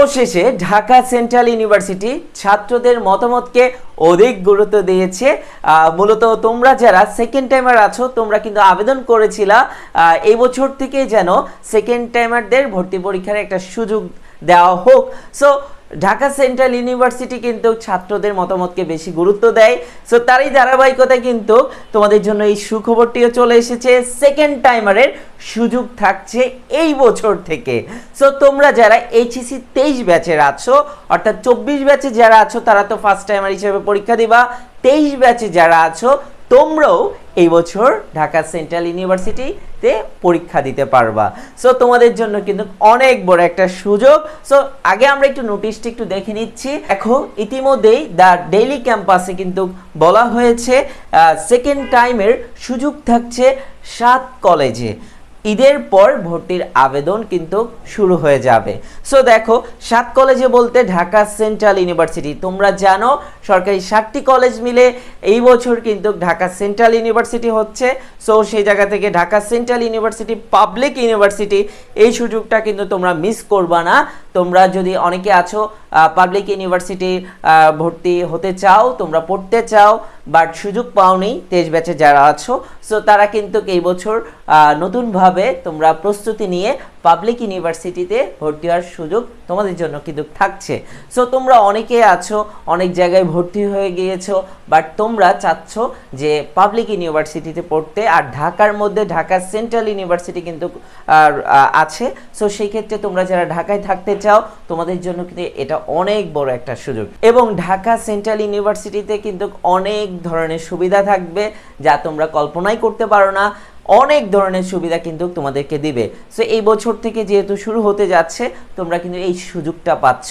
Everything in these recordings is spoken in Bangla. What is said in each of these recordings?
অবশেষে ঢাকা সেন্ট্রাল ইউনিভার্সিটি ছাত্রদের মতামতকে অধিক গুরুত্ব দিয়েছে। মূলত তোমরা যারা সেকেন্ড টাইমার আছো, তোমরা কিন্তু আবেদন করেছিলা এই বছর থেকে যেন সেকেন্ড টাইমারদের ভর্তি পরীক্ষার একটা সুযোগ দেওয়া হোক। সো ঢাকা সেন্ট্রাল ইউনিভার্সিটি কিন্তু ছাত্রদের মতামতকে বেশি গুরুত্ব দেয়। সো তারই ধারাবাহিকতায় কিন্তু তোমাদের জন্য এই সুখবরটিও চলে এসেছে। সেকেন্ড টাইমারের সুযোগ থাকছে এই বছর থেকে। সো তোমরা যারা এইচএসি তেইশ ব্যাচের আছো, অর্থাৎ চব্বিশ ব্যাচে যারা আছো, তারা তো ফার্স্ট টাইমার হিসেবে পরীক্ষা দিবা। তেইশ ব্যাচে যারা আছো তোমরাও এই বছর ঢাকা সেন্ট্রাল ইউনিভার্সিটিতে পরীক্ষা দিতে পারবা। সো তোমাদের জন্য কিন্তু অনেক বড় একটা সুযোগ। সো আগে আমরা একটু নোটিশটি একটু দেখে নিচ্ছি। দেখো, ইতিমধ্যেই দ্য ডেইলি ক্যাম্পাসে কিন্তু বলা হয়েছে সেকেন্ড টাইমের সুযোগ থাকছে সাত কলেজে ঈদের পর ভর্তির আবেদন কিন্তু শুরু হয়ে যাবে। সো দেখো, সাত কলেজে বলতে ঢাকা সেন্ট্রাল ইউনিভার্সিটি তোমরা জানো, সরকারি সাতটি কলেজ মিলে এই বছর কিন্তু ঢাকা সেন্ট্রাল ইউনিভার্সিটি হচ্ছে। সো সেই জায়গা থেকে Dhaka central university public university এই সুযোগটা কিন্তু তোমরা মিস করবা না। তোমরা যদি অনেকে আছো পাবলিক ইউনিভার্সিটি ভর্তি হতে চাও, তোমরা পড়তে চাও বাট সুযোগ পাওনি তেজ ব্যাচে যারা আছো সো তারা কিন্তু এই বছর নতুনভাবে তোমরা প্রস্তুতি নিয়ে পাবলিক ইউনিভার্সিটিতে ভর্তি হওয়ার সুযোগ তোমাদের জন্য কিন্তু থাকছে। সো তোমরা অনেকে আছো, অনেক জায়গায় ভর্তি হয়ে গিয়েছো বাট তোমরা চাচ্ছ যে পাবলিক ইউনিভার্সিটিতে পড়তে, আর ঢাকার মধ্যে, ঢাকা সেন্ট্রাল ইউনিভার্সিটি কিন্তু আছে। সো সেই ক্ষেত্রে তোমরা যারা ঢাকায় থাকতে চাও, তোমাদের জন্য কিন্তু এটা অনেক বড় একটা সুযোগ। এবং ঢাকা সেন্ট্রাল ইউনিভার্সিটিতে কিন্তু অনেক ধরনের সুবিধা থাকবে, যা তোমরা কল্পনাই করতে পারো না। অনেক ধরনের সুবিধা কিন্তু তোমাদেরকে দিবে। সো এই বছর থেকে যেহেতু শুরু হতে যাচ্ছে, তোমরা কিন্তু এই সুযোগটা পাচ্ছ।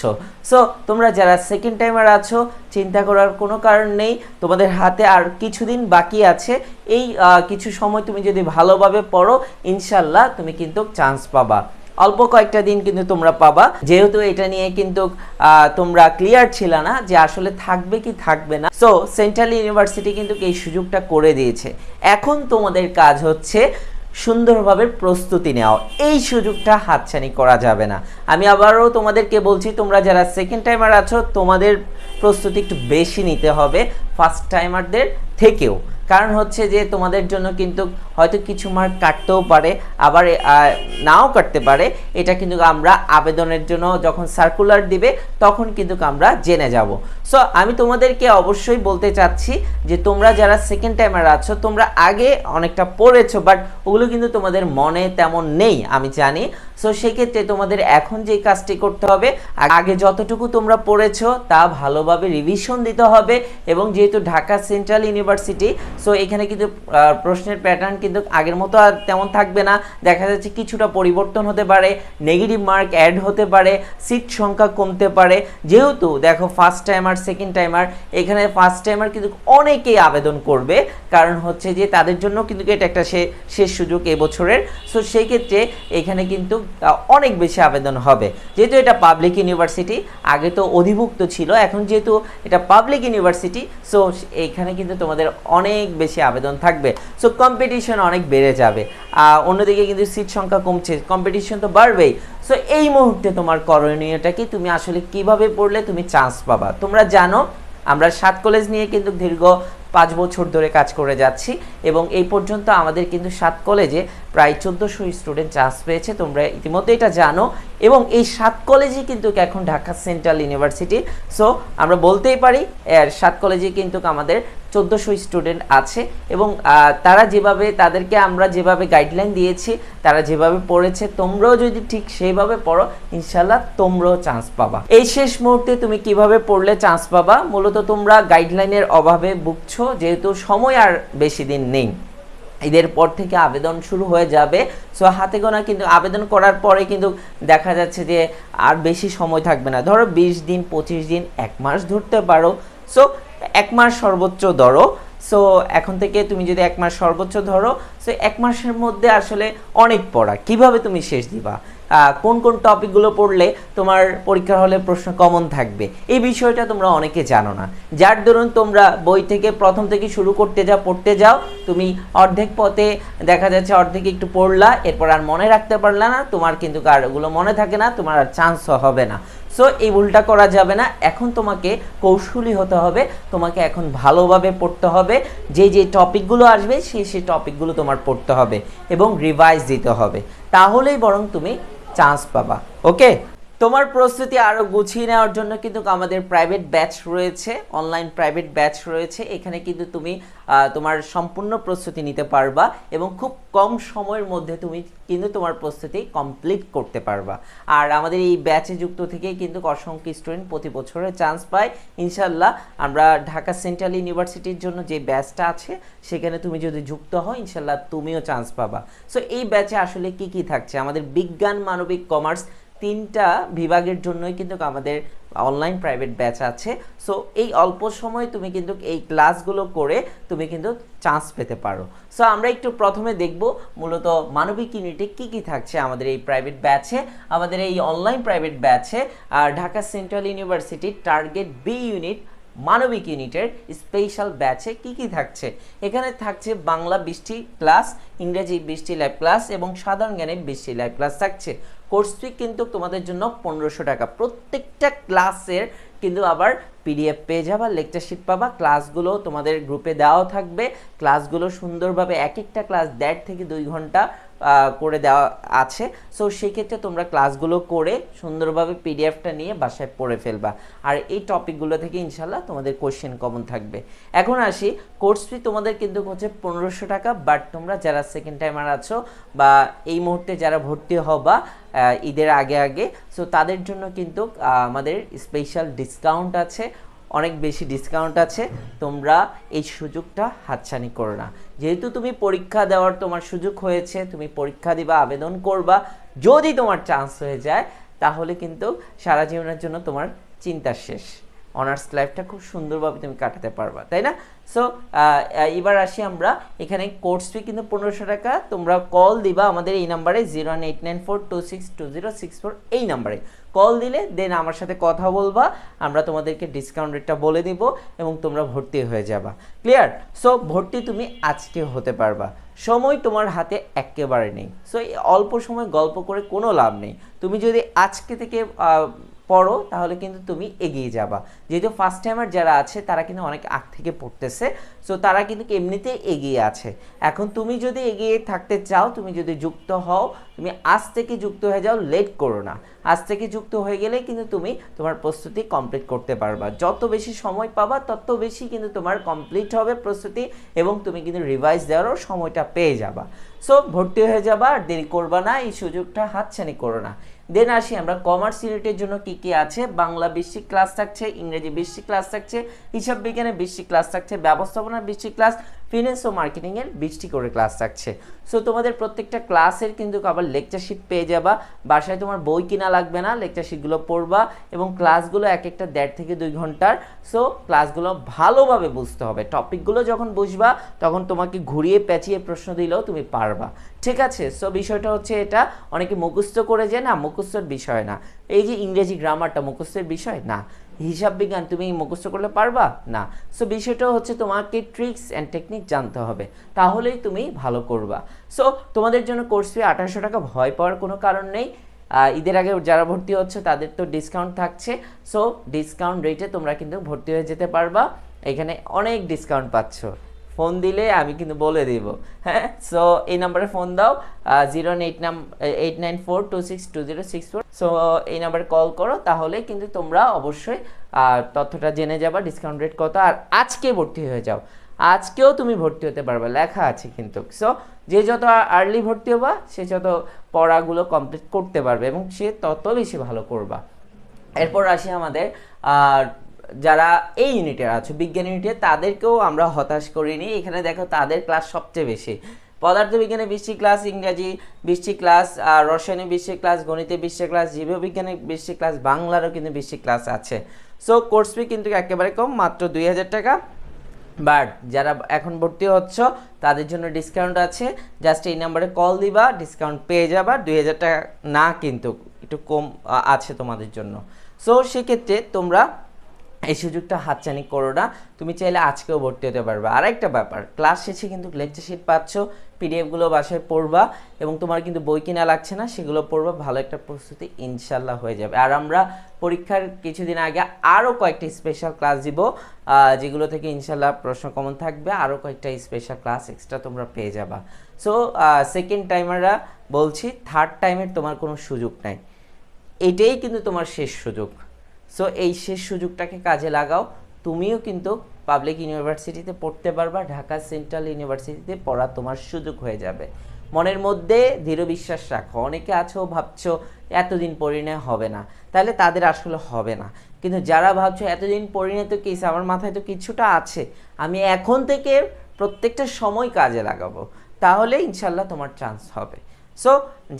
সো তোমরা যারা সেকেন্ড টাইমার আছো, চিন্তা করার কোনো কারণ নেই। তোমাদের হাতে আর কিছুদিন বাকি আছে। এই কিছু সময় তুমি যদি ভালোভাবে পড়ো, ইনশাল্লাহ তুমি কিন্তু চান্স পাবা। অল্প কয়েকটা দিন কিন্তু তোমরা পাবা। যেহেতু এটা নিয়ে কিন্তু তোমরা ক্লিয়ার ছিল না যে আসলে থাকবে কি থাকবে না। সো সেন্ট্রাল ইউনিভার্সিটি কিন্তু এই সুযোগটা করে দিয়েছে। এখন তোমাদের কাজ হচ্ছে সুন্দরভাবে প্রস্তুতি নেওয়া। এই সুযোগটা হাতছানি করা যাবে না। আমি আবারও তোমাদেরকে বলছি, তোমরা যারা সেকেন্ড টাইমার আছো, তোমাদের প্রস্তুতি একটু বেশি নিতে হবে। ফার্স্ট টাইমারদের থেকেও। কারণ হচ্ছে যে তোমাদের জন্য কিন্তু হয়তো কিছু মার্ক কাটতেও পারে, আবার নাও কাটতে পারে। এটা কিন্তু আমরা আবেদনের জন্য যখন সার্কুলার দিবে, তখন কিন্তু আমরা জেনে যাব। সো আমি তোমাদেরকে অবশ্যই বলতে চাচ্ছি যে তোমরা যারা সেকেন্ড টাইমার আছো, তোমরা আগে অনেকটা পড়েছো বাট ওগুলো কিন্তু তোমাদের মনে তেমন নেই, আমি জানি। সো সেক্ষেত্রে তোমাদের এখন যে কাজটি করতে হবে, আগে যতটুকু তোমরা পড়েছো, তা ভালোভাবে রিভিশন দিতে হবে এবং যেহেতু ঢাকা সেন্ট্রাল ইউনিভার্সিটি সো এখানে কিন্তু প্রশ্নের প্যাটার্ন কিন্তু আগের মতো আর তেমন থাকবে না। দেখা যাচ্ছে কিছুটা পরিবর্তন হতে পারে নেগেটিভ মার্ক অ্যাড হতে পারে সিট সংখ্যা কমতে পারে। যেহেতু দেখো ফার্স্ট টাইমার সেকেন্ড টাইমার এখানে ফার্স্ট টাইমার কিন্তু অনেকেই আবেদন করবে। কারণ হচ্ছে যে তাদের জন্য কিন্তু এটা একটা শেষ সুযোগ এবছরের। সো সেই ক্ষেত্রে এখানে কিন্তু অনেক বেশি আবেদন হবে। যেহেতু এটা পাবলিক ইউনিভার্সিটি আগে তো অধিভুক্ত ছিল, এখন যেহেতু এটা পাবলিক ইউনিভার্সিটি সো এখানে কিন্তু তোমাদের অনেক বেশি আবেদন থাকবে। সো কম্পিটিশন অনেক বেড়ে যাবে। অন্যদিকে কিন্তু সিট সংখ্যা কমছে কম্পিটিশন তো বাড়বেই। সো এই মুহূর্তে তোমার করণীয়টা কি? তুমি আসলে কীভাবে পড়লে তুমি চান্স পাবা? তোমরা জানো, আমরা সাত কলেজ নিয়ে কিন্তু দীর্ঘ পাঁচ বছর ধরে কাজ করে যাচ্ছি এবং এই পর্যন্ত আমাদের কিন্তু সাত কলেজে প্রায় চোদ্দোশো স্টুডেন্ট চান্স পেয়েছে। তোমরা ইতিমধ্যে এটা জানো এবং এই সাত কলেজই কিন্তু এখন ঢাকা সেন্ট্রাল ইউনিভার্সিটি সো আমরা বলতেই পারি, এর সাত কলেজে কিন্তু আমাদের চোদ্দোশো স্টুডেন্ট আছে এবং তারা যেভাবে, তাদেরকে আমরা যেভাবে গাইডলাইন দিয়েছি, তারা যেভাবে পড়েছে, তোমরাও যদি ঠিক সেইভাবে পড়ো ইনশাল্লাহ তোমরাও চান্স পাবা। এই শেষ মুহূর্তে তুমি কীভাবে পড়লে চান্স পাবা? মূলত তোমরা গাইডলাইনের অভাবে ভুগছো, যেহেতু সময় আর বেশি দিন নেই। ঈদের পর থেকে আবেদন শুরু হয়ে যাবে। সো হাতে গোনা কিন্তু আবেদন করার পরে কিন্তু দেখা যাচ্ছে যে আর বেশি সময় থাকবে না। ধরো বিশ দিন, পঁচিশ দিন, এক মাস ধরতে পারো। সো এক মাস সর্বোচ্চ ধরো। সো এখন থেকে তুমি যদি এক মাস সর্বোচ্চ ধরো সো এক মাসের মধ্যে আসলে অনেক পড়া। কীভাবে তুমি শেষ দিবা? কোন কোন টপিকগুলো পড়লে তোমার পরীক্ষার হলে প্রশ্ন কমন থাকবে? এই বিষয়টা তোমরা অনেকে জানো না। যার দরুন তোমরা বই থেকে, প্রথম থেকে শুরু করতে যাও পড়তে যাও, তুমি অর্ধেক পথে দেখা যাচ্ছে অর্ধেক একটু পড়লা, এরপর আর মনে রাখতে পারলা না, তোমার কিন্তু আর ওগুলো মনে থাকে না, তোমার আর চান্সও হবে না। সো এই ভুলটা করা যাবে না। এখন তোমাকে কৌশলী হতে হবে, তোমাকে এখন ভালোভাবে পড়তে হবে। যে যে টপিকগুলো আসবে সেই সেই টপিকগুলো তোমার পড়তে হবে এবং রিভাইজ দিতে হবে। তাহলেই বরং তুমি চান্স পাবা ওকে তোমার প্রস্তুতি আরও গুছিয়ে নেওয়ার জন্য কিন্তু আমাদের প্রাইভেট ব্যাচ রয়েছে অনলাইন প্রাইভেট ব্যাচ রয়েছে। এখানে কিন্তু তুমি তোমার সম্পূর্ণ প্রস্তুতি নিতে পারবা এবং খুব কম সময়ের মধ্যে তুমি কিন্তু তোমার প্রস্তুতি কমপ্লিট করতে পারবা। আর আমাদের এই ব্যাচে যুক্ত থেকেই কিন্তু অসংখ্য স্টুডেন্ট প্রতি বছরে চান্স পায়। ইনশাল্লাহ আমরা ঢাকা সেন্ট্রাল ইউনিভার্সিটির জন্য যে ব্যাচটা আছে, সেখানে তুমি যদি যুক্ত হও ইনশাল্লাহ তুমিও চান্স পাবা। সো এই ব্যাচে আসলে কি কি থাকছে? আমাদের বিজ্ঞান, মানবিক কমার্স তিনটা বিভাগের জন্যই কিন্তু আমাদের অনলাইন প্রাইভেট ব্যাচ আছে। সো এই অল্প সময় তুমি কিন্তু এই ক্লাসগুলো করে তুমি কিন্তু চান্স পেতে পারো। সো আমরা একটু প্রথমে দেখব মূলত মানবিক ইউনিটে কি কি থাকছে আমাদের এই প্রাইভেট ব্যাচে আমাদের এই অনলাইন প্রাইভেট ব্যাচে ঢাকা সেন্ট্রাল ইউনিভার্সিটির টার্গেট বি ইউনিট মানবিক ইউনিটের স্পেশাল ব্যাচে কি কি থাকছে? এখানে থাকছে বাংলা বৃষ্টি ক্লাস, ইংরেজি বৃষ্টি লাইভ ক্লাস এবং সাধারণ জ্ঞানে বৃষ্টি লাইভ ক্লাস থাকছে। কোর্স ফি কিন্তু তোমাদের জন্য পনেরোশো টাকা। প্রত্যেকটা ক্লাসের কিন্তু আবার পিডিএফ পেয়ে যাবা লেকচার শিট পাবা ক্লাসগুলো তোমাদের গ্রুপে দেওয়াও থাকবে। ক্লাসগুলো সুন্দরভাবে এক একটা ক্লাস দেড় থেকে দুই ঘণ্টা করে দেওয়া আছে। সো সেক্ষেত্রে তোমরা ক্লাসগুলো করে সুন্দরভাবে পিডিএফটা নিয়ে বাসায় পড়ে ফেলবা। আর এই টপিকগুলো থেকে ইনশাল্লাহ তোমাদের কোশ্চেন কমন থাকবে। এখন আসি কোর্স ফি তোমাদের কিন্তু হচ্ছে পনেরোশো টাকা বাট তোমরা যারা সেকেন্ড টাইমার আছো বা এই মুহূর্তে যারা ভর্তি হবা ঈদের আগে আগে সো তাদের জন্য কিন্তু আমাদের স্পেশাল ডিসকাউন্ট আছে। অনেক বেশি ডিসকাউন্ট আছে, তোমরা এই সুযোগটা হাতছানি করো না। যেহেতু তুমি পরীক্ষা দেওয়ার তোমার সুযোগ হয়েছে, তুমি পরীক্ষা দিবা, আবেদন করবা, যদি তোমার চান্স হয়ে যায়, তাহলে কিন্তু সারা জীবনের জন্য তোমার চিন্তা শেষ। অনার্স লাইফটা খুব সুন্দরভাবে তুমি কাটাতে পারবা, তাই না? সো এবার আসি আমরা, এখানে কোর্স ফি কিন্তু পনেরোশো টাকা, তোমরা কল দিবা আমাদের এই নাম্বারে zero one eight nine four two six two zero six four এই নাম্বারে। কল দিলে দেন আমার সাথে কথা বলবা, আমরা তোমাদেরকে ডিসকাউন্ট রেটটা বলে দিব এবং তোমরা ভর্তি হয়ে যাবা। ক্লিয়ার সো ভর্তি তুমি আজকে হতে পারবা। সময় তোমার হাতে একেবারে নেই। সো অল্প সময় গল্প করে কোনো লাভ নেই। তুমি যদি আজকে থেকে পড়ো, তাহলে কিন্তু তুমি এগিয়ে যাবা। যেহেতু ফার্স্ট টাইমার যারা আছে, তারা কিন্তু অনেক আগ থেকে পড়তেছে সো তারা কিন্তু এমনিতেই এগিয়ে আছে। এখন তুমি যদি এগিয়ে থাকতে চাও, তুমি যদি যুক্ত হও, তুমি আজ থেকে যুক্ত হয়ে যাও লেট করো না। আজ থেকে যুক্ত হয়ে গেলে কিন্তু তুমি তোমার প্রস্তুতি কমপ্লিট করতে পারবা। যত বেশি সময় পাবা, তত বেশি কিন্তু তোমার কমপ্লিট হবে প্রস্তুতি, এবং তুমি কিন্তু রিভাইজ দেওয়ারও সময়টা পেয়ে যাবা। সো ভর্তি হয়ে যাবা, আর দেরি করবা না, এই সুযোগটা হাতছানি করো না। দেন আসি আমরা কমার্স ইউনিটের জন্য কি কি আছে? বাংলা বিশ্বিক ক্লাস থাকছে, ইংরেজি বেশি ক্লাস থাকছে, হিসাব বিজ্ঞানে বেশি ক্লাস থাকছে ব্যবস্থাপনা বেশি ক্লাস ফিনান্স ও মার্কেটিংয়ের বৃষ্টি করে ক্লাস থাকছে। সো তোমাদের প্রত্যেকটা ক্লাসের কিন্তু আবার লেকচার শিট পেয়ে যাবা। বাসায় তোমার বই কিনা লাগবে না লেকচার শিটগুলো পড়বা এবং ক্লাসগুলো এক একটা দেড় থেকে দুই ঘণ্টার। সো ক্লাসগুলো ভালোভাবে বুঝতে হবে। টপিকগুলো যখন বুঝবা, তখন তোমাকে ঘুরিয়ে পেঁচিয়ে প্রশ্ন দিলেও তুমি পারবা। ঠিক আছে? সো বিষয়টা হচ্ছে এটা। অনেকে মুখস্থ করে যে, না, মুখস্থর বিষয় না। এই যে ইংরেজি গ্রামারটা মুখস্থের বিষয়? না। হিসাব বিজ্ঞান তুমি মুখস্থ করলে পারবা? না। সো বিষয়টা হচ্ছে তোমাকে ট্রিক্স অ্যান্ড টেকনিক জানতে হবে। তাহলেই তুমি ভালো করবা। সো তোমাদের জন্য কোর্স ফি আঠারোশো টাকা, ভয় পাওয়ার কোনো কারণ নেই। ঈদের আগে যারা ভর্তি হচ্ছে, তাদের তো ডিসকাউন্ট থাকছে। সো ডিসকাউন্ট রেটে তোমরা কিন্তু ভর্তি হয়ে যেতে পারবা। এখানে অনেক ডিসকাউন্ট পাচ্ছ। ফোন দিলে আমি কিন্তু বলে দিব। হ্যাঁ? সো এই নাম্বারে ফোন দাও জিরো সো এই নাম্বারে কল করো, তাহলে কিন্তু তোমরা অবশ্যই তথ্যটা জেনে যাবা ডিসকাউন্ট রেট কত। আর আজকে ভর্তি হয়ে যাও। আজকেও তুমি ভর্তি হতে পারবে, লেখা আছে কিন্তু। সো যে যত আর্লি ভর্তি হবা, সে যত পড়াগুলো কমপ্লিট করতে পারবে এবং সে তত বেশি ভালো করবা। এরপর আসি আমাদের আর যারা এই ইউনিটে আছে, বিজ্ঞান ইউনিটে তাদেরকেও আমরা হতাশ করিনি এখানে দেখো তাদের ক্লাস সবচেয়ে বেশি। পদার্থবিজ্ঞানে বৃষ্টি ক্লাস ইংরাজি বৃষ্টি ক্লাস আর রসায়নে বৃষ্টি ক্লাস গণিতে বৃষ্টি ক্লাস জীববিজ্ঞানে বৃষ্টি ক্লাস বাংলারও কিন্তু বৃষ্টি ক্লাস আছে। সো কোর্স ফি কিন্তু একেবারে কম, মাত্র দুই হাজার টাকা। বাট যারা এখন ভর্তি হচ্ছ, তাদের জন্য ডিসকাউন্ট আছে। জাস্ট এই নাম্বারে কল দিবা ডিসকাউন্ট পেয়ে যাবা। দুই হাজার টাকা না কিন্তু, একটু কম আছে তোমাদের জন্য। সো সেক্ষেত্রে তোমরা এই সুযোগটা হাতছানি করো না। তুমি চাইলে আজকেও ভর্তি হতে পারবে। আরেকটা ব্যাপার ক্লাস শেষে কিন্তু লেকচার শিট পাচ্ছ পিডিএফগুলো বাসায় পড়বা এবং তোমার কিন্তু বই কিনা লাগছে না, সেগুলো পড়বা, ভালো একটা প্রস্তুতি ইনশাল্লাহ হয়ে যাবে। আর আমরা পরীক্ষার কিছুদিন আগে আরও কয়েকটা স্পেশাল ক্লাস দিব যেগুলো থেকে ইনশাল্লাহ প্রশ্ন কমন থাকবে আরও কয়েকটা স্পেশাল ক্লাস এক্সট্রা তোমরা পেয়ে যাবা। সো সেকেন্ড টাইমাররা বলছি থার্ড টাইমের তোমার কোনো সুযোগ নাই। এটাই কিন্তু তোমার শেষ সুযোগ। সো এই শেষ সুযোগটাকে কাজে লাগাও। তুমিও কিন্তু পাবলিক ইউনিভার্সিটিতে পড়তে পারবা, ঢাকা সেন্ট্রাল ইউনিভার্সিটিতে পড়া তোমার সুযোগ হয়ে যাবে। মনের মধ্যে দৃঢ় বিশ্বাস রাখো। অনেকে আছো, ভাবছ, এতদিন পরিণয় হবে না। তাহলে তাদের আসলে হবে না। কিন্তু যারা ভাবছ, এতদিন পরিণয় তো কেস আমার মাথায় তো কিছুটা আছে। আমি এখন থেকে প্রত্যেকটা সময় কাজে লাগাবো। তাহলে ইনশাল্লাহ তোমার চান্স হবে। সো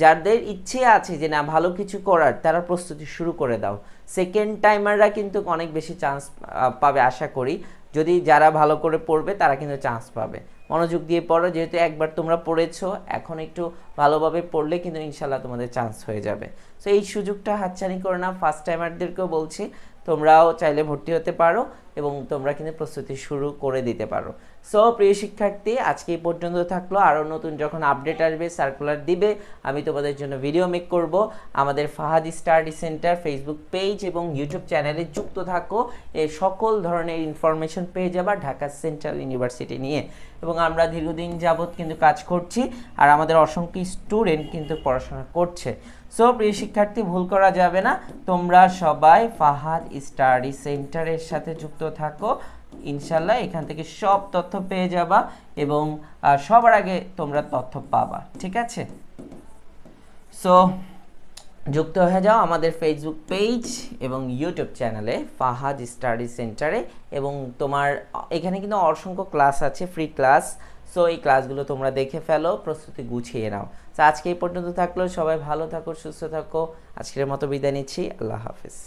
যাদের ইচ্ছে আছে যে না, ভালো কিছু করার, তারা প্রস্তুতি শুরু করে দাও। সেকেন্ড টাইমাররা কিন্তু অনেক বেশি চান্স পাবে আশা করি। যদি যারা ভালো করে পড়বে, তারা কিন্তু চান্স পাবে। মনোযোগ দিয়ে পড়ো, যেহেতু একবার তোমরা পড়েছো, এখন একটু ভালোভাবে পড়লে কিন্তু ইনশাল্লাহ তোমাদের চান্স হয়ে যাবে। সো এই সুযোগটা হাতছানি করো না। ফার্স্ট টাইমারদেরকেও বলছি, তোমরাও চাইলে ভর্তি হতে পারো এবং তোমরা কিন্তু প্রস্তুতি শুরু করে দিতে পারো। সো প্রিয় শিক্ষার্থী, আজকে এই পর্যন্ত থাকল। আরও নতুন যখন আপডেট আসবে সার্কুলার দিবে, আমি তোমাদের জন্য ভিডিও মেক করব। আমাদের Fahad study centre Facebook page এবং ইউটিউব চ্যানেলে যুক্ত থাকো। এই সকল ধরনের ইনফরমেশন পেয়ে যাবা ঢাকা সেন্ট্রাল ইউনিভার্সিটি নিয়ে। এবং আমরা দীর্ঘদিন যাবৎ কিন্তু কাজ করছি আর আমাদের অসংখ্য স্টুডেন্ট কিন্তু পড়াশোনা করছে। সো প্রিয় শিক্ষার্থী, ভুল করা যাবে না। তোমরা সবাই ফাহাদ স্টাডি সেন্টারের সাথে যুক্ত থাকো। ইনশাল্লাহ এখান থেকে সব তথ্য পেয়ে যাবা এবং সবার আগে তোমরা তথ্য পাবা, ঠিক আছে? সো যুক্ত হয়ে যাও আমাদের ফেসবুক পেজ এবং ইউটিউব চ্যানেলে ফাহাদ স্টাডি সেন্টারে এবং তোমার, এখানে কিন্তু অসংখ্য ক্লাস আছে ফ্রি ক্লাস সো এই ক্লাসগুলো তোমরা দেখে ফেলো, প্রস্তুতি গুছিয়ে নাও। তো আজকে এই পর্যন্ত থাকল, সবাই ভালো থাকো, সুস্থ থাকো। আজকের মতো বিদায় নিচ্ছি, আল্লাহ হাফিজ।